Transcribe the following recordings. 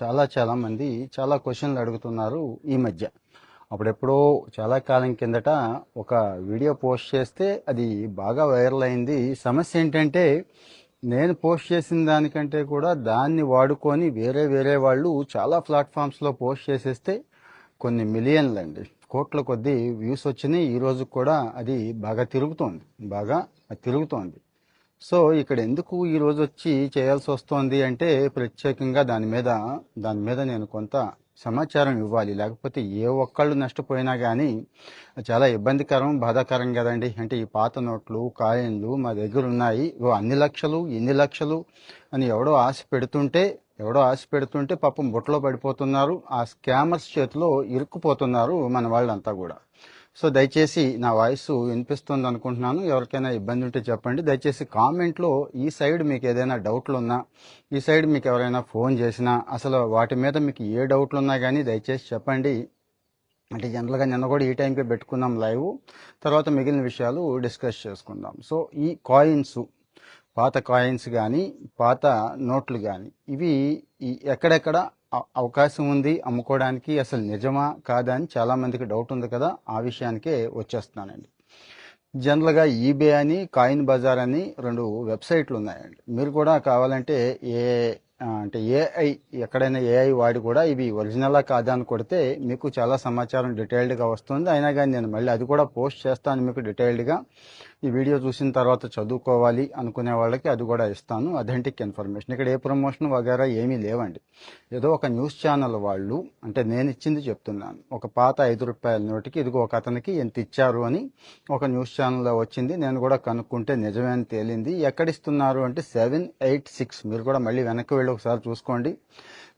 చాలా చాలా మంది చాలా క్వశ్చన్లు అడుగుతున్నారు ఈ మధ్య. అప్పుడెప్పుడో చాలా కాలం కిందట ఒక వీడియో పోస్ట్ చేస్తే అది బాగా వైరల్ అయింది. సమస్య ఏంటంటే నేను పోస్ట్ చేసిన దానికంటే కూడా దాన్ని వాడుకొని వేరే వేరే వాళ్ళు చాలా ప్లాట్ఫామ్స్లో పోస్ట్ చేసేస్తే కొన్ని మిలియన్లు అండి కోట్ల కొద్దీ వ్యూస్ వచ్చినాయి. ఈ కూడా అది బాగా తిరుగుతోంది. బాగా తిరుగుతోంది. సో ఇక్కడ ఎందుకు ఈ రోజు వచ్చి చేయాల్సి వస్తోంది అంటే ప్రత్యేకంగా దాని మీద దాని మీద నేను కొంత సమాచారం ఇవ్వాలి. లేకపోతే ఏ ఒక్కళ్ళు నష్టపోయినా కానీ చాలా ఇబ్బందికరం బాధాకరం కదండి. అంటే ఈ పాత నోట్లు కాయిన్లు మా దగ్గర ఉన్నాయి ఇగో అన్ని లక్షలు ఎన్ని లక్షలు అని ఎవడో ఆశ పెడుతుంటే ఎవడో ఆశ పెడుతుంటే పాపం బుట్టలో పడిపోతున్నారు. ఆ స్కామర్స్ చేతిలో ఇరుక్కుపోతున్నారు మన వాళ్ళంతా కూడా. సో దయచేసి నా వాయిస్ వినిపిస్తుంది అనుకుంటున్నాను. ఎవరికైనా ఇబ్బంది ఉంటే చెప్పండి. దయచేసి కామెంట్లో ఈ సైడ్ మీకు ఏదైనా డౌట్లు ఉన్నా ఈ సైడ్ మీకు ఎవరైనా ఫోన్ చేసినా అసలు వాటి మీద మీకు ఏ డౌట్లు ఉన్నా కానీ దయచేసి చెప్పండి. అంటే జనరల్గా నిన్న కూడా ఈ టైంకే పెట్టుకుందాం లైవ్. తర్వాత మిగిలిన విషయాలు డిస్కస్ చేసుకుందాం. సో ఈ కాయిన్స్ పాత కాయిన్స్ కానీ పాత నోట్లు కానీ ఇవి ఈ ఎక్కడెక్కడ అవకాశం ఉంది అమ్ముకోవడానికి అసలు నిజమా కాదా అని చాలామందికి డౌట్ ఉంది కదా ఆ విషయానికే వచ్చేస్తున్నానండి. జనరల్గా ఈబే అని కాయిన్ బజార్ అని రెండు వెబ్సైట్లు ఉన్నాయండి. మీరు కూడా కావాలంటే ఏ అంటే ఏఐ ఎక్కడైనా ఏఐ వాడి కూడా ఇవి ఒరిజినలా కాదా అని కొడితే మీకు చాలా సమాచారం డీటెయిల్డ్గా వస్తుంది. అయినా కానీ నేను మళ్ళీ అది కూడా పోస్ట్ చేస్తాను మీకు డీటెయిల్డ్గా. ఈ వీడియో చూసిన తర్వాత చదువుకోవాలి అనుకునే వాళ్ళకి అది కూడా ఇస్తాను. అథెంటిక్ ఇన్ఫర్మేషన్ ఇక్కడ ఏ ప్రమోషన్ వగేరా ఏమీ లేవండి. ఏదో ఒక న్యూస్ ఛానల్ వాళ్ళు అంటే నేను ఇచ్చింది చెప్తున్నాను. ఒక పాత ఐదు రూపాయల నోటికి ఇదిగో ఒక అతనికి ఎంత ఇచ్చారు అని ఒక న్యూస్ ఛానల్లో వచ్చింది. నేను కూడా కనుక్కుంటే నిజమే అని తేలింది. ఎక్కడ ఇస్తున్నారు అంటే సెవెన్ ఎయిట్ సిక్స్ మీరు కూడా మళ్ళీ వెనక్కి వెళ్ళి ఒకసారి చూసుకోండి.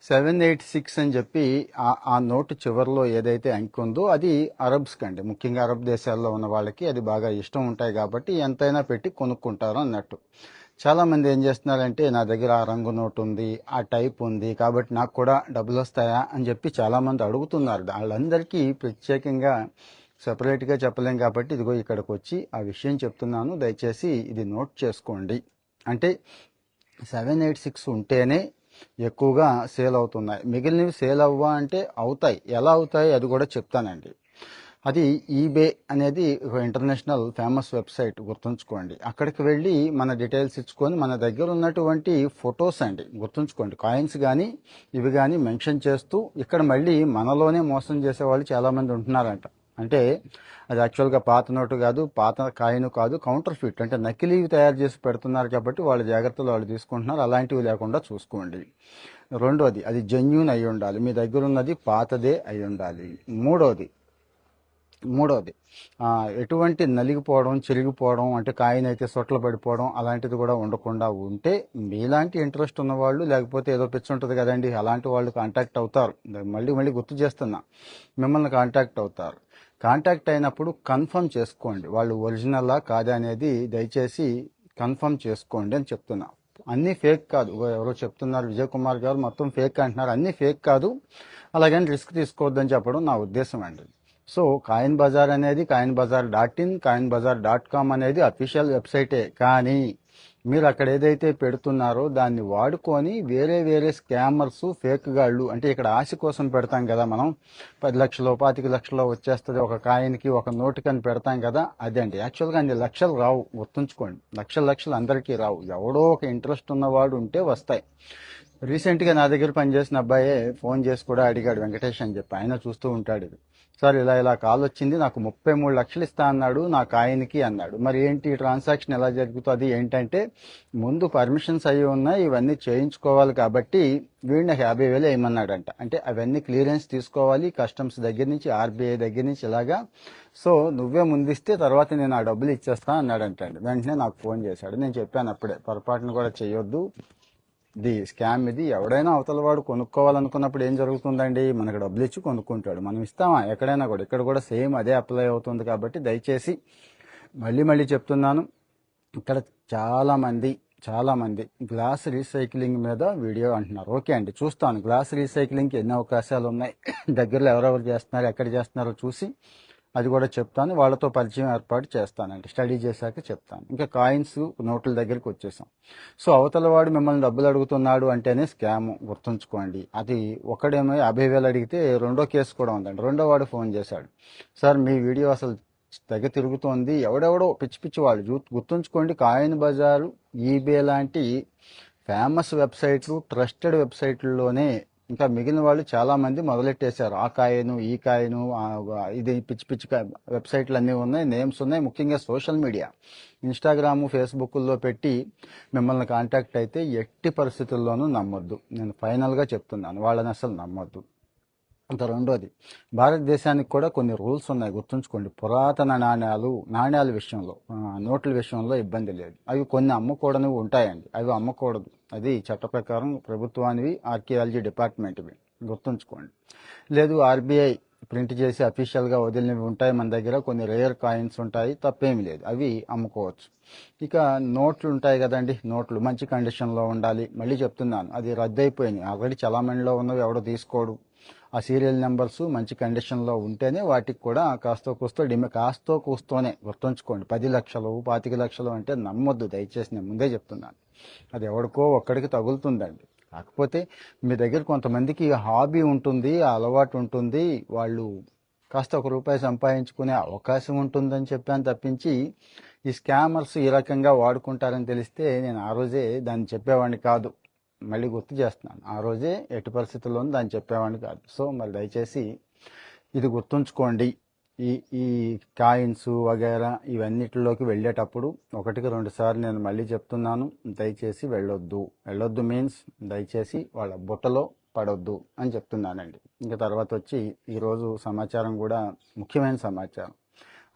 సెవెన్ ఎయిట్ సిక్స్ అని చెప్పి ఆ- నోటు చివరిలో ఏదైతే అంకి ఉందో అది అరబ్స్కి అండి ముఖ్యంగా అరబ్ దేశాల్లో ఉన్న వాళ్ళకి అది బాగా ఇష్టం ఉంటాయి కాబట్టి ఎంతైనా పెట్టి కొనుక్కుంటారు అన్నట్టు. చాలామంది ఏం చేస్తున్నారంటే నా దగ్గర ఆ రంగు నోటు ఉంది ఆ టైప్ ఉంది కాబట్టి నాకు కూడా డబ్బులు వస్తాయా అని చెప్పి చాలామంది అడుగుతున్నారు. వాళ్ళందరికీ ప్రత్యేకంగా సపరేట్గా చెప్పలేం కాబట్టి ఇదిగో ఇక్కడికి వచ్చి ఆ విషయం చెప్తున్నాను. దయచేసి ఇది నోట్ చేసుకోండి. అంటే సెవెన్ ఎయిట్ సిక్స్ ఉంటేనే ఎక్కువగా సేల్ అవుతున్నాయి. మిగిలినవి సేల్ అవ్వ అంటే అవుతాయి. ఎలా అవుతాయి అది కూడా చెప్తానండి. అది ఈబే అనేది ఇంటర్నేషనల్ ఫేమస్ వెబ్సైట్ గుర్తుంచుకోండి. అక్కడికి వెళ్ళి మన డీటెయిల్స్ ఇచ్చుకొని మన దగ్గర ఉన్నటువంటి ఫొటోస్ అండి గుర్తుంచుకోండి. కాయిన్స్ కానీ ఇవి కానీ మెన్షన్ చేస్తూ ఇక్కడ మళ్ళీ మనలోనే మోసం చేసే వాళ్ళు చాలామంది ఉంటున్నారంట. అంటే అది యాక్చువల్గా పాత నోటు కాదు పాత కాయిన్ కాదు కౌంటర్ ఫిట్ అంటే నకిలీవి తయారు చేసి పెడుతున్నారు కాబట్టి వాళ్ళ జాగ్రత్తలు వాళ్ళు తీసుకుంటున్నారు. అలాంటివి లేకుండా చూసుకోండి. రెండోది అది జెన్యున్ అయి ఉండాలి. మీ దగ్గర ఉన్నది పాతదే అయి ఉండాలి. మూడోది మూడోది ఎటువంటి నలిగిపోవడం చిరిగిపోవడం అంటే కాయిన్ అయితే సొట్లు పడిపోవడం అలాంటిది కూడా ఉండకుండా ఉంటే మీలాంటి ఇంట్రెస్ట్ ఉన్నవాళ్ళు లేకపోతే ఏదో పిచ్చి ఉంటుంది కదండి అలాంటి వాళ్ళు కాంటాక్ట్ అవుతారు. మళ్ళీ మళ్ళీ గుర్తు చేస్తున్నా మిమ్మల్ని కాంటాక్ట్ అవుతారు. కాంటాక్ట్ అయినప్పుడు కన్ఫర్మ్ చేసుకోండి. వాళ్ళు ఒరిజినలా కాదా అనేది దయచేసి కన్ఫర్మ్ చేసుకోండి అని చెప్తున్నా. అన్నీ ఫేక్ కాదు. ఎవరో చెప్తున్నారు విజయ్ కుమార్ గారు మొత్తం ఫేక్ అంటున్నారు. అన్నీ ఫేక్ కాదు. అలాగని రిస్క్ తీసుకోవద్దని చెప్పడం నా ఉద్దేశం అండి. సో కాయిన్ బజార్ అనేది coin bazaar dot in coin bazaar dot com అనేది అఫీషియల్ వెబ్సైటే. కానీ మీరు అక్కడ ఏదైతే పెడుతున్నారో దాన్ని వాడుకొని వేరే వేరే స్కామర్స్ ఫేక్ గాళ్ళు అంటే ఇక్కడ ఆశ కోసం పెడతాం కదా మనం. పది లక్షలు పాతిక లక్షలు వచ్చేస్తుంది ఒక కాయిన్కి ఒక నోటుకి అని పెడతాం కదా అదండి యాక్చువల్గా అన్ని లక్షలు రావు గుర్తుంచుకోండి. లక్షల లక్షలు అందరికీ రావు. ఎవడో ఒక ఇంట్రెస్ట్ ఉన్నవాడు ఉంటే వస్తాయి. రీసెంట్గా నా దగ్గర పనిచేసిన అబ్బాయే ఫోన్ చేసి కూడా అడిగాడు వెంకటేష్ అని చెప్పి. ఆయన చూస్తూ ఉంటాడు ఇది. సార్ ఇలా ఇలా కాల్ వచ్చింది నాకు ముప్పై మూడు లక్షలు ఇస్తా అన్నాడు నా ఆయనకి అన్నాడు. మరి ఏంటి ఈ ట్రాన్సాక్షన్ ఎలా జరుగుతుంది ఏంటంటే ముందు పర్మిషన్స్ అయ్యి ఉన్నాయి ఇవన్నీ చేయించుకోవాలి కాబట్టి వీడు నాకు యాభై వేలు వేయమన్నాడంట. అంటే అవన్నీ క్లియరెన్స్ తీసుకోవాలి కస్టమ్స్ దగ్గర నుంచి ఆర్బీఐ దగ్గర నుంచి ఇలాగా. సో నువ్వే ముందిస్తే తర్వాత నేను ఆ డబ్బులు ఇచ్చేస్తా అన్నాడంటండి. వెంటనే నాకు ఫోన్ చేశాడు. నేను చెప్పాను అప్పుడే పొరపాటును కూడా చేయొద్దు ఇది స్కామ్ ఇది. ఎవడైనా అవతల వాడు కొనుక్కోవాలనుకున్నప్పుడు ఏం జరుగుతుందండి? మనకు డబ్బులు ఇచ్చి కొనుక్కుంటాడు. మనం ఇస్తామా? ఎక్కడైనా కూడా. ఇక్కడ కూడా సేమ్ అదే అప్లై అవుతుంది కాబట్టి దయచేసి మళ్ళీ మళ్ళీ చెప్తున్నాను. ఇక్కడ చాలామంది చాలామంది గ్లాస్ రీసైక్లింగ్ మీద వీడియో అంటున్నారు. ఓకే అండి చూస్తాను. గ్లాస్ రీసైక్లింగ్కి ఎన్ని అవకాశాలు ఉన్నాయి? దగ్గరలో ఎవరెవరు చేస్తున్నారు? ఎక్కడ చేస్తున్నారో చూసి అది కూడా చెప్తాను. వాళ్ళతో పరిచయం ఏర్పాటు చేస్తానండి. స్టడీ చేశాక చెప్తాను. ఇంకా కాయిన్స్ నోట్ల దగ్గరికి వచ్చేసాం. సో అవతల వాడు మిమ్మల్ని డబ్బులు అడుగుతున్నాడు అంటేనే స్కామ్ గుర్తుంచుకోండి. అది ఒకడేమో యాభై వేలు అడిగితే రెండో కేసు కూడా ఉందండి. రెండో వాడు ఫోన్ చేశాడు. సార్ మీ వీడియో అసలు తెగ తిరుగుతోంది. ఎవడెవడో పిచ్చి పిచ్చి వాళ్ళు చూ- గుర్తుంచుకోండి. కాయిన్ బజారు ఈబే లాంటి ఫేమస్ వెబ్సైట్లు ట్రస్టెడ్ వెబ్సైట్లలోనే ఇంకా మిగిలిన వాళ్ళు చాలా మంది మొదలెట్టేశారు. ఆ కాయను ఈ కాయను ఇది పిచ్చి పిచ్చి వెబ్సైట్లు అన్నీ ఉన్నాయి నేమ్స్ ఉన్నాయి ముఖ్యంగా సోషల్ మీడియా. ఇన్స్టాగ్రాము ఫేస్బుక్లో పెట్టి మిమ్మల్ని కాంటాక్ట్ అయితే ఎట్టి పరిస్థితుల్లోనూ నమ్మొద్దు. నేను ఫైనల్గా చెప్తున్నాను వాళ్ళని అసలు నమ్మొద్దు. ఇంకా రెండోది భారతదేశానికి కూడా కొన్ని రూల్స్ ఉన్నాయి. గుర్తుంచుకోండి పురాతన నాణ్యాలు నాణ్యాల విషయంలో నోట్ల విషయంలో ఇబ్బంది లేదు. అవి కొన్ని అమ్మకూడనివి ఉంటాయండి. అవి అమ్మకూడదు. అది చట్ట ప్రకారం ప్రభుత్వానివి ఆర్కియాలజీ డిపార్ట్మెంట్వి. గుర్తుంచుకోండి. లేదు ఆర్బీఐ ప్రింట్ చేసి అఫీషియల్గా వదిలినవి ఉంటాయి మన దగ్గర. కొన్ని రేర్ కాయిన్స్ ఉంటాయి తప్పేమీ లేదు. అవి అమ్ముకోవచ్చు. ఇక నోట్లు ఉంటాయి కదండి. నోట్లు మంచి కండిషన్లో ఉండాలి. మళ్ళీ చెప్తున్నాను. అది రద్దు అయిపోయినాయి ఆల్రెడీ చలామణిలో ఉన్నవి ఎవడో తీసుకోడు. ఆ సీరియల్ నెంబర్స్ మంచి కండిషన్లో ఉంటేనే వాటికి కూడా కాస్తో కూస్తో డిమ కాస్తో కూస్తోనే గుర్తుంచుకోండి. పది లక్షలు పాతిక లక్షలు అంటే నమ్మొద్దు. దయచేసి నేను ముందే చెప్తున్నాను. అది ఎవడికో ఒక్కడికి తగులుతుందండి. కాకపోతే మీ దగ్గర కొంతమందికి హాబీ ఉంటుంది ఆ అలవాటు ఉంటుంది. వాళ్ళు కాస్త ఒక రూపాయి సంపాదించుకునే అవకాశం ఉంటుందని చెప్పాను తప్పించి ఈ స్కామర్స్ ఈ రకంగా వాడుకుంటారని తెలిస్తే నేను ఆ రోజే దాన్ని చెప్పేవాడిని కాదు. మళ్ళీ గుర్తు చేస్తున్నాను. ఆ రోజే ఎట్టి పరిస్థితుల్లోనూ దాన్ని చెప్పేవాడిని కాదు. సో మరి దయచేసి ఇది గుర్తుంచుకోండి. ఈ ఈ కాయిన్స్ వగైరా ఇవన్నిటిలోకి వెళ్ళేటప్పుడు ఒకటికి రెండు సార్లు నేను మళ్ళీ చెప్తున్నాను దయచేసి వెళ్ళొద్దు. వెళ్ళొద్దు మీన్స్ దయచేసి వాళ్ళ బుట్టలో పడొద్దు అని చెప్తున్నానండి. ఇంకా తర్వాత వచ్చి ఈరోజు సమాచారం కూడా ముఖ్యమైన సమాచారం.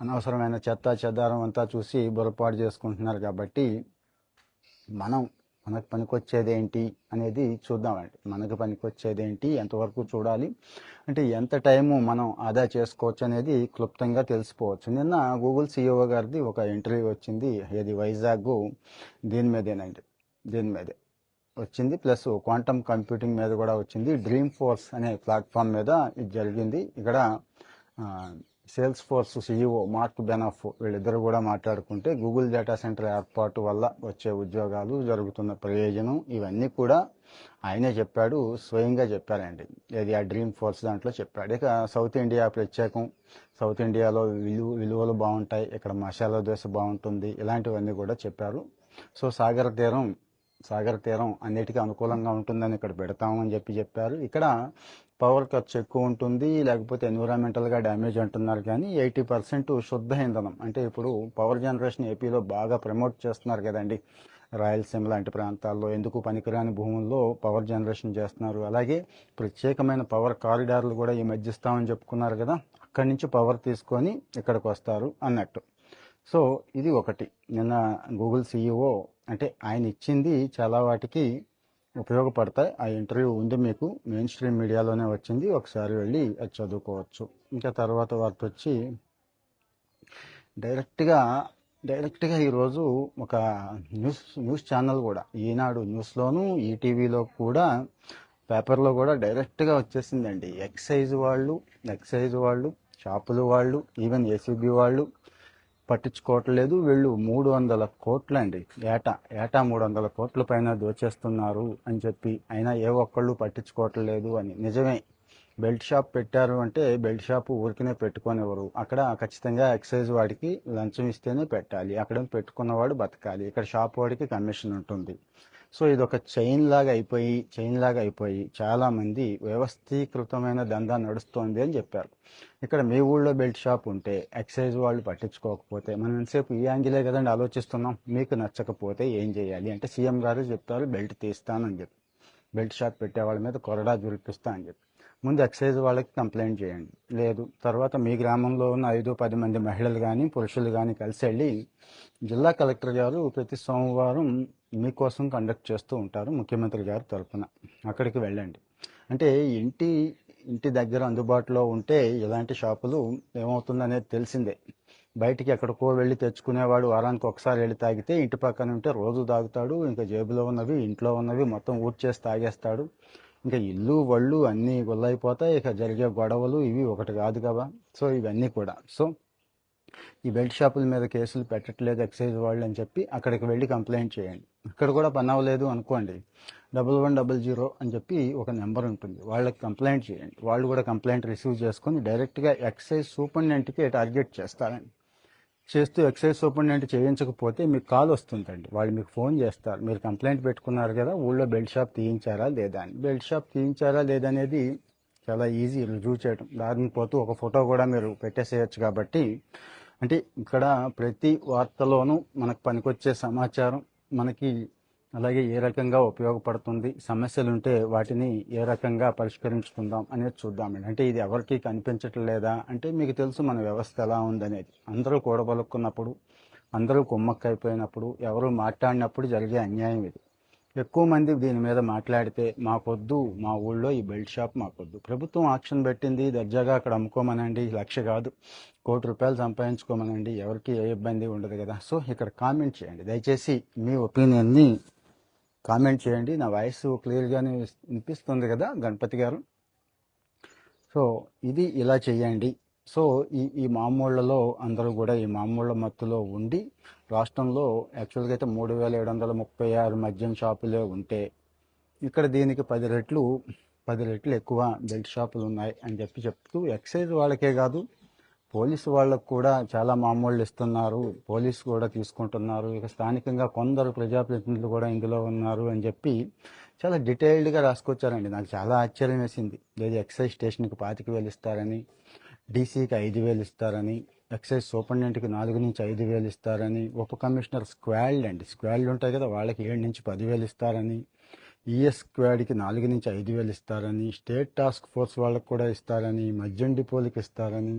అనవసరమైన చెత్త చెదారం అంతా చూసి బొరపాటు చేసుకుంటున్నారు కాబట్టి మనం మనకు పనికొచ్చేదేంటి అనేది చూద్దామండి మనకు పనికొచ్చేదేంటి ఎంతవరకు చూడాలి అంటే ఎంత టైము మనం ఆదా చేసుకోవచ్చు అనేది క్లుప్తంగా తెలిసిపోవచ్చు. నిన్న గూగుల్ సిఇఓ గారిది ఒక ఇంటర్వ్యూ వచ్చింది. ఇది వైజాగ్ దీని మీదేనండి. దీని మీదే వచ్చింది. ప్లస్ క్వాంటమ్ కంప్యూటింగ్ మీద కూడా వచ్చింది. డ్రీమ్ ఫోర్స్ అనే ప్లాట్ఫామ్ మీద ఇది జరిగింది. ఇక్కడ sales force CEO Mark Benioff వీళ్ళిద్దరు కూడా మాట్లాడుకుంటే గూగుల్ డేటా సెంటర్ ఏర్పాటు వల్ల వచ్చే ఉద్యోగాలు జరుగుతున్న ప్రయోజనం ఇవన్నీ కూడా ఆయనే చెప్పాడు స్వయంగా చెప్పారండి. ఇది ఆ డ్రీమ్ ఫోర్స్ దాంట్లో చెప్పాడు. ఇక సౌత్ ఇండియా ప్రత్యేకం. సౌత్ ఇండియాలో విలువ విలువలు బాగుంటాయి. ఇక్కడ మసాలా దోశ బాగుంటుంది. ఇలాంటివన్నీ కూడా చెప్పారు. సో సాగర తీరం సాగర తీరం అన్నిటికీ అనుకూలంగా ఉంటుందని ఇక్కడ పెడతామని చెప్పి చెప్పారు. ఇక్కడ పవర్ ఖర్చు ఎక్కువ ఉంటుంది లేకపోతే ఎన్విరాన్మెంటల్గా డ్యామేజ్ అంటున్నారు. కానీ ఎయిటీ పర్సెంట్ శుద్ధ ఇంధనం. అంటే ఇప్పుడు పవర్ జనరేషన్ ఏపీలో బాగా ప్రమోట్ చేస్తున్నారు కదండి. రాయలసీమ లాంటి ప్రాంతాల్లో ఎందుకు పనికిరాని భూముల్లో పవర్ జనరేషన్ చేస్తున్నారు. అలాగే ప్రత్యేకమైన పవర్ కారిడార్లు కూడా ఈ మధ్య ఇస్తామని చెప్పుకున్నారు కదా. అక్కడి నుంచి పవర్ తీసుకొని ఇక్కడికి వస్తారు అన్నట్టు. సో ఇది ఒకటి. నిన్న గూగుల్ సీఈఓ అంటే ఆయన ఇచ్చింది చాలా వాటికి ఉపయోగపడతాయి. ఆ ఇంటర్వ్యూ ఉంది మీకు. మెయిన్ స్ట్రీమ్ మీడియాలోనే వచ్చింది. ఒకసారి వెళ్ళి అది చదువుకోవచ్చు. ఇంకా తర్వాత వార్త వచ్చి డైరెక్ట్గా డైరెక్ట్గా ఈరోజు ఒక న్యూస్ న్యూస్ ఛానల్ కూడా ఈనాడు న్యూస్లోను ఈటీవీలో కూడా పేపర్లో కూడా డైరెక్ట్గా వచ్చేసిందండి. ఎక్సైజ్ వాళ్ళు ఎక్సైజ్ వాళ్ళు షాపులు వాళ్ళు ఈవెన్ ఏసీబీ వాళ్ళు పట్టించుకోవట్లేదు. వీళ్ళు మూడు వందల కోట్లు అండి ఏటా ఏటా మూడు వందల కోట్ల పైన దోచేస్తున్నారు అని చెప్పి అయినా ఏ ఒక్కళ్ళు పట్టించుకోవట్లేదు అని. నిజమే. బెల్ట్ షాప్ పెట్టారు అంటే బెల్ట్ షాప్ ఊరికనే పెట్టుకునేవారు. అక్కడ ఖచ్చితంగా ఎక్సైజ్ వాడికి లంచం ఇస్తేనే పెట్టాలి. అక్కడ పెట్టుకున్నవాడు బతకాలి. ఇక్కడ షాప్ వాడికి కమిషన్ ఉంటుంది. సో ఇది ఒక చైన్ లాగా అయిపోయి చైన్ లాగా అయిపోయి చాలామంది వ్యవస్థీకృతమైన దందా నడుస్తోంది అని చెప్పారు. ఇక్కడ మీ ఊళ్ళో బెల్ట్ షాప్ ఉంటే ఎక్సైజ్ వాళ్ళు పట్టించుకోకపోతే మనం ఎంతసేపు ఈ యాంగిలే కదండి ఆలోచిస్తున్నాం మీకు నచ్చకపోతే ఏం చేయాలి అంటే సీఎం గారు చెప్తారు బెల్ట్ తీస్తానని చెప్పి. బెల్ట్ షాప్ పెట్టే వాళ్ళ మీద కొరడా జురిపిస్తా అని చెప్పి. ముందు ఎక్సైజ్ వాళ్ళకి కంప్లైంట్ చేయండి. లేదు తర్వాత మీ గ్రామంలో ఉన్న ఐదు పది మంది మహిళలు కానీ పురుషులు కానీ కలిసి వెళ్ళి జిల్లా కలెక్టర్ గారు ప్రతి సోమవారం మీకోసం కండక్ట్ చేస్తూ ఉంటారు ముఖ్యమంత్రి గారి తరఫున అక్కడికి వెళ్ళండి. అంటే ఇంటి ఇంటి దగ్గర అందుబాటులో ఉంటే ఇలాంటి షాపులు ఏమవుతుందనేది తెలిసిందే. బయటికి ఎక్కడికో వెళ్ళి తెచ్చుకునేవాడు వారానికి ఒకసారి వెళ్ళి తాగితే ఇంటి పక్కన ఉంటే రోజు తాగుతాడు ఇంకా జేబులో ఉన్నవి ఇంట్లో ఉన్నవి మొత్తం ఊడ్చేసి తాగేస్తాడు. ఇంకా ఇల్లు వళ్ళు అన్నీ గుల్లైపోతాయి. ఇక జరిగే గొడవలు ఇవి ఒకటి కాదు కదా. సో ఇవన్నీ కూడా. సో ఈ బెల్ట్ షాపుల మీద కేసులు పెట్టట్లేదు ఎక్సైజ్ వాళ్ళు అని చెప్పి అక్కడికి వెళ్ళి కంప్లైంట్ చేయండి. ఇక్కడ కూడా పని అవ్వలేదు అనుకోండి. డబుల్ వన్ డబుల్ జీరో అని చెప్పి ఒక నెంబర్ ఉంటుంది. వాళ్ళకి కంప్లైంట్ చేయండి. వాళ్ళు కూడా కంప్లైంట్ రిసీవ్ చేసుకొని డైరెక్ట్గా ఎక్సైజ్ సూపరింటెండెంట్కి టార్గెట్ చేస్తారండి. చేస్తూ ఎక్సైజ్ సూపరింటెండెంట్ చేయించకపోతే మీకు కాల్ వస్తుందండి. వాళ్ళు మీకు ఫోన్ చేస్తారు. మీరు కంప్లైంట్ పెట్టుకున్నారు కదా ఊళ్ళో బెల్ట్ షాప్ తీయించారా లేదా అని. బెల్ట్ షాప్ తీయించారా లేదా అనేది చాలా ఈజీ రుజువు చేయడం దాని పోతూ ఒక ఫోటో కూడా మీరు పెట్టేసేయచ్చు కాబట్టి అంటే ఇక్కడ ప్రతి వార్తలోనూ మనకు పనికొచ్చే సమాచారం మనకి అలాగే ఏ రకంగా ఉపయోగపడుతుంది సమస్యలు ఉంటే వాటిని ఏ రకంగా పరిష్కరించుకుందాం అనేది చూద్దామండి. అంటే ఇది ఎవరికి కనిపించట్లేదా అంటే మీకు తెలుసు మన వ్యవస్థ ఎలా ఉందనేది. అందరూ కూడబలుక్కున్నప్పుడు అందరూ కుమ్మక్కైపోయినప్పుడు ఎవరు మాట్లాడినప్పుడు జరిగే అన్యాయం ఇది. ఎక్కువ మంది దీని మీద మాట్లాడితే మాకొద్దు మా ఊళ్ళో ఈ బెల్ట్ షాప్ మాకొద్దు. ప్రభుత్వం ఆక్షన్ పెట్టింది దర్జాగా అక్కడ అమ్ముకోమనండి లక్ష కాదు. కోటి రూపాయలు సంపాదించుకోమనండి ఎవరికి ఏ ఇబ్బంది ఉండదు కదా. సో ఇక్కడ కామెంట్ చేయండి. దయచేసి మీ ఒపీనియన్ని కామెంట్ చేయండి. నా వాయిస్ క్లియర్గానే వినిపిస్తుంది కదా గణపతి గారు? సో ఇది ఇలా చేయండి. సో ఈ ఈ మామూళ్ళలో అందరూ కూడా ఈ మామూళ్ళ మత్తులో ఉండి రాష్ట్రంలో యాక్చువల్గా అయితే మూడు వేల ఏడు వందల ముప్పై ఆరు మద్యం షాపులే ఉంటే ఇక్కడ దీనికి పది రెట్లు పది రెట్లు ఎక్కువ బెల్ట్ షాపులు ఉన్నాయి అని చెప్పి చెప్తూ ఎక్సైజ్ వాళ్ళకే కాదు పోలీసు వాళ్ళకు కూడా చాలా మామూళ్ళు ఇస్తున్నారు. పోలీసు కూడా తీసుకుంటున్నారు. ఇక స్థానికంగా కొందరు ప్రజాప్రతినిధులు కూడా ఇందులో ఉన్నారు అని చెప్పి చాలా డీటెయిల్డ్గా రాసుకొచ్చారండి. నాకు చాలా ఆశ్చర్యం వేసింది. లేదు ఎక్సైజ్ స్టేషన్కి పాతిక వేలు ఇస్తారని డీసీకి ఐదు వేలు ఇస్తారని ఎక్సైజ్ సూపరింటెండెంట్కి నాలుగు నుంచి ఐదు వేలు ఇస్తారని ఉప కమిషనర్ స్క్వాడ్ అండి. స్క్వాడ్లు ఉంటాయి కదా వాళ్ళకి ఏడు నుంచి పదివేలు ఇస్తారని ఈఎస్ స్క్వాడ్కి నాలుగు నుంచి ఐదు వేలు ఇస్తారని స్టేట్ టాస్క్ ఫోర్స్ వాళ్ళకి కూడా ఇస్తారని మద్యం డిపోలకి ఇస్తారని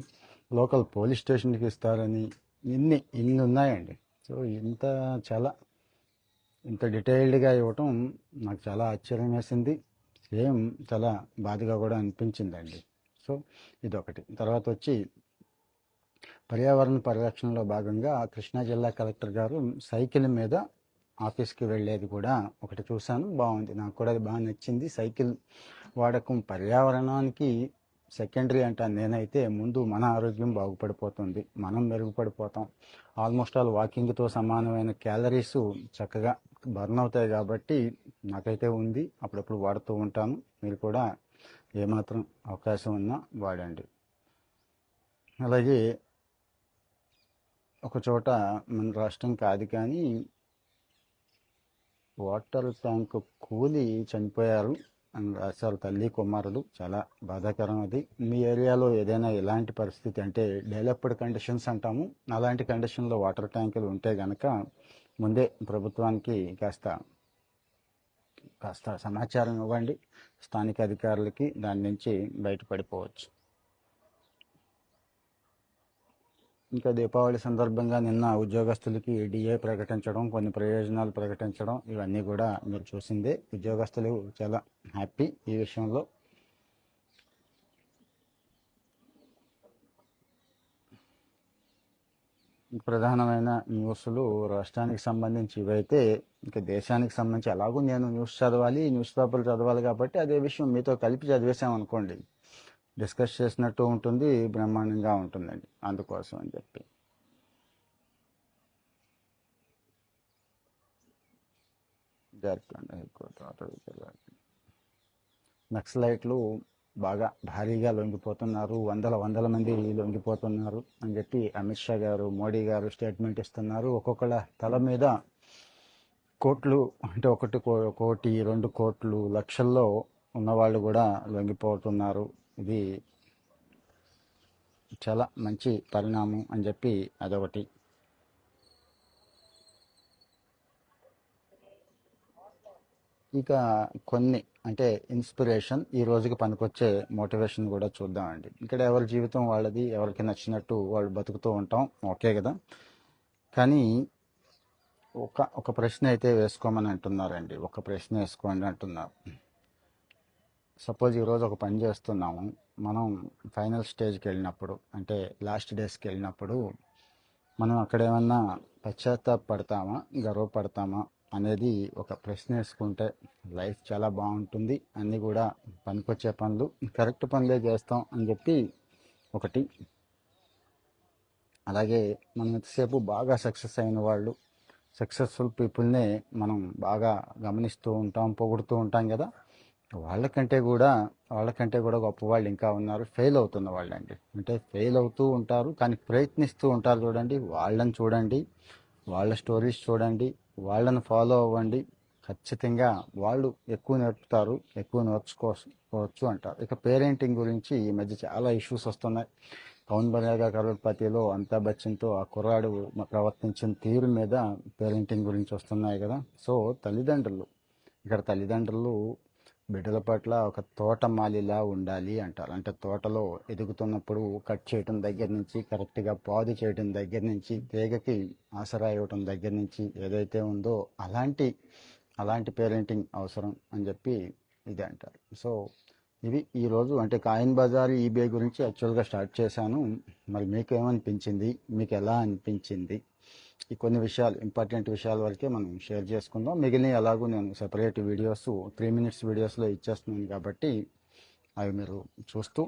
లోకల్ పోలీస్ స్టేషన్కి ఇస్తారని ఇన్ని ఇన్ని ఉన్నాయండి. సో ఇంత చాలా ఇంత డీటెయిల్డ్గా ఇవ్వటం నాకు చాలా ఆశ్చర్యం వేసింది. సేమ్ చాలా బాధగా కూడా అనిపించిందండి. సో ఇదొకటి. తర్వాత వచ్చి పర్యావరణ పరిరక్షణలో భాగంగా కృష్ణా జిల్లా కలెక్టర్ గారు సైకిల్ మీద ఆఫీస్కి వెళ్ళేది కూడా ఒకటి చూశాను. బాగుంది. నాకు కూడా అది బాగా నచ్చింది. సైకిల్ వాడకం పర్యావరణానికి సెకండరీ అంటాను నేనైతే ముందు మన ఆరోగ్యం బాగుపడిపోతుంది. మనం మెరుగుపడిపోతాం. ఆల్మోస్ట్ ఆల్ వాకింగ్తో సమానమైన క్యాలరీస్ చక్కగా బర్న్ అవుతాయి కాబట్టి నాకైతే ఉంది. అప్పుడప్పుడు వాడుతూ ఉంటాను. మీరు కూడా ఏమాత్రం అవకాశం ఉన్నా వాడండి. అలాగే ఒక చోట మన రాష్ట్రం కాదు కానీ వాటర్ ట్యాంక్ కూలి చనిపోయారు. అని రాశారు తల్లి కుమారులు చాలా బాధాకరం అది. మీ ఏరియాలో ఏదైనా ఎలాంటి పరిస్థితి అంటే డెవలప్డ్ కండిషన్స్ అంటాము. అలాంటి కండిషన్లో వాటర్ ట్యాంకులు ఉంటే గనక ముందే ప్రభుత్వానికి కాస్త కాస్త సమాచారం ఇవ్వండి. స్థానిక అధికారులకి దాని నుంచి బయటపడిపోవచ్చు. ఇంకా దీపావళి సందర్భంగా నిన్న ఉద్యోగస్తులకి డిఏ ప్రకటించడం కొన్ని ప్రయోజనాలు ప్రకటించడం ఇవన్నీ కూడా మీరు చూసిందే. ఉద్యోగస్తులు చాలా హ్యాపీ ఈ విషయంలో. ప్రధానమైన న్యూస్లు రాష్ట్రానికి సంబంధించి ఇవైతే ఇంకా దేశానికి సంబంధించి ఎలాగో నేను న్యూస్ చదవాలి న్యూస్ పేపర్లు చదవాలి కాబట్టి అదే విషయం మీతో కలిపి చదివేశాం అనుకోండి డిస్కస్ చేసినట్టు ఉంటుంది బ్రహ్మాండంగా ఉంటుందండి. అందుకోసం అని చెప్పి. జార్ఖండ్ హైకోర్టు ఆటో నక్సలైట్లు బాగా భారీగా లొంగిపోతున్నారు వందల వందల మంది లొంగిపోతున్నారు అని చెప్పి అమిత్ షా గారు మోడీ గారు స్టేట్మెంట్ ఇస్తున్నారు. ఒక్కొక్కళ్ళ తల మీద కోట్లు అంటే ఒకటి కో- కోటి రెండు కోట్లు లక్షల్లో ఉన్నవాళ్ళు కూడా లొంగిపోతున్నారు. ఇది చాలా మంచి పరిణామం అని చెప్పి అదొకటి. ఇక కొన్ని అంటే ఇన్స్పిరేషన్ ఈ రోజుకి పనికొచ్చే మోటివేషన్ కూడా చూద్దామండి. ఇక్కడ ఎవరి జీవితం వాళ్ళది ఎవరికి నచ్చినట్టు వాళ్ళు బతుకుతూ ఉంటాం ఓకే కదా. కానీ ఒక ఒక ప్రశ్న అయితే వేసుకోమని అంటున్నారండి. ఒక ప్రశ్న వేసుకోండి అంటున్నారు సపోజ్ ఈరోజు ఒక పని చేస్తున్నాము మనం ఫైనల్ స్టేజ్కి వెళ్ళినప్పుడు అంటే లాస్ట్ డేస్కి వెళ్ళినప్పుడు మనం అక్కడ ఏమన్నా పశ్చాత్తాపడతామా గర్వపడతామా అనేది ఒక ప్రశ్న వేసుకుంటే లైఫ్ చాలా బాగుంటుంది. అన్నీ కూడా పనికొచ్చే పనులు కరెక్ట్ పనులే చేస్తాం అని చెప్పి ఒకటి. అలాగే మనం ఎంతసేపు బాగా సక్సెస్ అయిన వాళ్ళు సక్సెస్ఫుల్ పీపుల్నే మనం బాగా గమనిస్తూ ఉంటాం పొగుడుతూ ఉంటాం కదా. వాళ్ళకంటే కూడా వాళ్ళకంటే కూడా గొప్ప వాళ్ళు ఇంకా ఉన్నారు. ఫెయిల్ అవుతున్న వాళ్ళండి. అంటే ఫెయిల్ అవుతూ ఉంటారు కానీ ప్రయత్నిస్తూ ఉంటారు చూడండి. వాళ్ళని చూడండి. వాళ్ళ స్టోరీస్ చూడండి. వాళ్ళని ఫాలో అవ్వండి. ఖచ్చితంగా వాళ్ళు ఎక్కువ నేర్పుతారు ఎక్కువ నేర్చుకోవచ్చు అంటారు. ఇక పేరెంటింగ్ గురించి ఈ మధ్య చాలా ఇష్యూస్ వస్తున్నాయి. పవన్ బనేగా కరోడ్పతిలో అమితాబ్ బచ్చన్తో ఆ కుర్రాడు ప్రవర్తించిన తీరు మీద పేరెంటింగ్ గురించి వస్తున్నాయి కదా. సో తల్లిదండ్రులు ఇక్కడ తల్లిదండ్రులు బిడ్డల పట్ల ఒక తోటమాలిలా ఉండాలి అంటారు. అంటే తోటలో ఎదుగుతున్నప్పుడు కట్ చేయటం దగ్గర నుంచి కరెక్ట్గా పాదు చేయటం దగ్గర నుంచి తీగకి ఆసరా ఇవ్వటం దగ్గర నుంచి ఏదైతే ఉందో అలాంటి అలాంటి పేరెంటింగ్ అవసరం అని చెప్పి ఇది అంటారు. సో ఇవి ఈరోజు అంటే కాయిన్ బజార్ ఈబే గురించి యాక్చువల్గా స్టార్ట్ చేశాను. మరి మీకు ఏమనిపించింది మీకు ఎలా అనిపించింది? ఈ కొన్ని విషయాలు ఇంపార్టెంట్ విషయాల వరకే మనం షేర్ చేసుకుందాం. మిగిలిన ఎలాగో నేను సెపరేట్ వీడియోస్ త్రీ మినిట్స్ వీడియోస్లో ఇచ్చేస్తున్నాను కాబట్టి అవి మీరు చూస్తూ